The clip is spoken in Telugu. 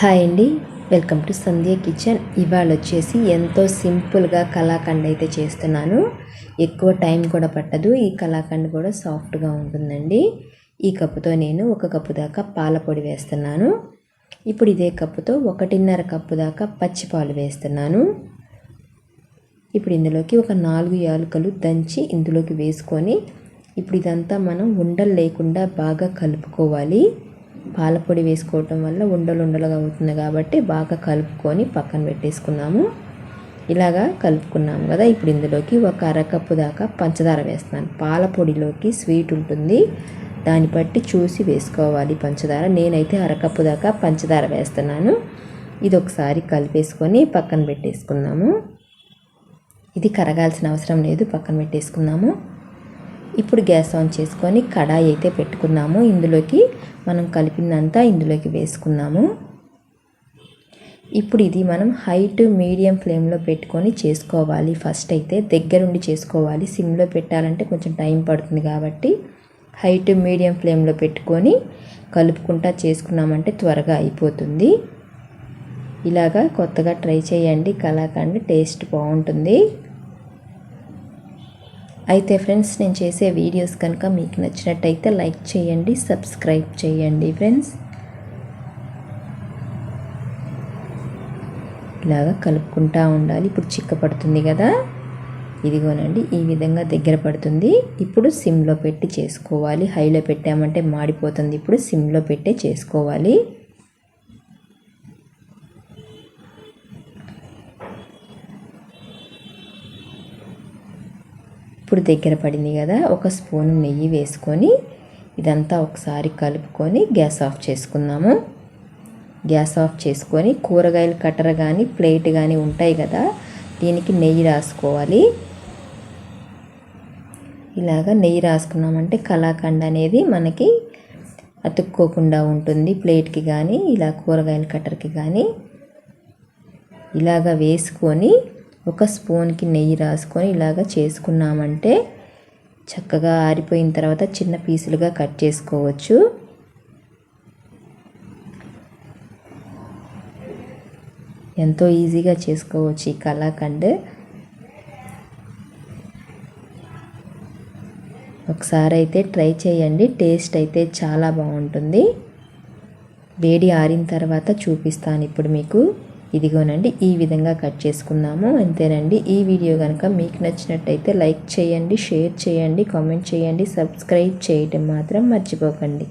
హాయ్ అండి. Welcome to Sandhya kitchen. ఇవాళ వచ్చేసి ఎంతో సింపుల్గా కలాఖండ్ అయితే చేస్తున్నాను. ఎక్కువ టైం కూడా పట్టదు. ఈ కలాఖండ్ కూడా సాఫ్ట్గా ఉంటుందండి. ఈ కప్పుతో నేను ఒక కప్పు దాకా పాల పొడి వేస్తున్నాను. ఇప్పుడు ఇదే కప్పుతో ఒకటిన్నర కప్పు దాకా పచ్చి పాలు వేస్తున్నాను. ఇప్పుడు ఇందులోకి ఒక నాలుగు యాలకలు దంచి ఇందులోకి వేసుకొని ఇప్పుడు ఇదంతా మనం ఉండలు లేకుండా బాగా కలుపుకోవాలి. పాలపొడి వేసుకోవటం వల్ల ఉండలు ఉండలుగా అవుతుంది కాబట్టి బాగా కలుపుకొని పక్కన పెట్టేసుకున్నాము. ఇలాగా కలుపుకున్నాము కదా ఇప్పుడు ఇందులోకి ఒక అరకప్పు దాకా పంచదార వేస్తున్నాను. పాలపొడిలోకి స్వీట్ ఉంటుంది దాన్ని బట్టి చూసి వేసుకోవాలి పంచదార. నేనైతే అరకప్పు దాకా పంచదార వేస్తున్నాను. ఇది ఒకసారి కలిపేసుకొని పక్కన పెట్టేసుకుందాము ఇది కరగాల్సిన అవసరం లేదు పక్కన పెట్టేసుకుందాము ఇప్పుడు గ్యాస్ ఆన్ చేసుకొని కడాయి అయితే పెట్టుకున్నాము. ఇందులోకి మనం కలిపిందంతా ఇందులోకి వేసుకున్నాము. ఇప్పుడు ఇది మనం హై టు మీడియం ఫ్లేమ్లో పెట్టుకొని చేసుకోవాలి. ఫస్ట్ అయితే దగ్గరుండి చేసుకోవాలి. సిమ్లో పెట్టాలంటే కొంచెం టైం పడుతుంది కాబట్టి హై టు మీడియం ఫ్లేమ్లో పెట్టుకొని కలుపుకుంటా చేసుకున్నామంటే త్వరగా అయిపోతుంది. ఇలాగా కొత్తగా ట్రై చేయండి. కలాకండ్. టేస్ట్ బాగుంటుంది. అయితే ఫ్రెండ్స్ నేను చేసే వీడియోస్ కనుక మీకు నచ్చినట్టయితే లైక్ చేయండి సబ్స్క్రైబ్ చేయండి ఫ్రెండ్స్. ఇలాగా కలుపుకుంటూ ఉండాలి. ఇప్పుడు చిక్క పడుతుంది కదా? ఇదిగోనండి ఈ విధంగా దగ్గర పడుతుంది. ఇప్పుడు సిమ్లో పెట్టి చేసుకోవాలి. హైలో పెట్టామంటే మాడిపోతుంది. ఇప్పుడు సిమ్లో పెట్టే చేసుకోవాలి. ఇప్పుడు దగ్గర పడింది కదా ఒక స్పూన్ నెయ్యి వేసుకొని ఇదంతా ఒకసారి కలుపుకొని గ్యాస్ ఆఫ్ చేసుకుందాము. గ్యాస్ ఆఫ్ చేసుకొని కూరగాయలు కట్టర్ కానీ ప్లేట్ కానీ ఉంటాయి కదా దీనికి నెయ్యి రాసుకోవాలి. ఇలాగ నెయ్యి రాసుకున్నామంటే కళాఖండ్ అనేది మనకి అతుక్కోకుండా ఉంటుంది. ప్లేట్కి కానీ ఇలా కూరగాయల కట్టర్కి కానీ ఇలాగ వేసుకొని ఒక స్పూన్కి నెయ్యి రాసుకొని ఇలాగ చేసుకున్నామంటే చక్కగా ఆరిపోయిన తర్వాత చిన్న పీసులుగా కట్ చేసుకోవచ్చు. ఎంతో ఈజీగా చేసుకోవచ్చు ఈ కళాఖండ్. ఒకసారి అయితే ట్రై చేయండి టేస్ట్ అయితే చాలా బాగుంటుంది. వేడి ఆరిన తర్వాత చూపిస్తాను ఇప్పుడు మీకు. ఇదిగోనండి ఈ విధంగా కట్ చేసుకున్నాము. అంతేనండి ఈ వీడియో కనుక మీకు నచ్చినట్టయితే లైక్ చేయండి షేర్ చేయండి కామెంట్ చేయండి సబ్స్క్రైబ్ చేయటం మాత్రం మర్చిపోకండి.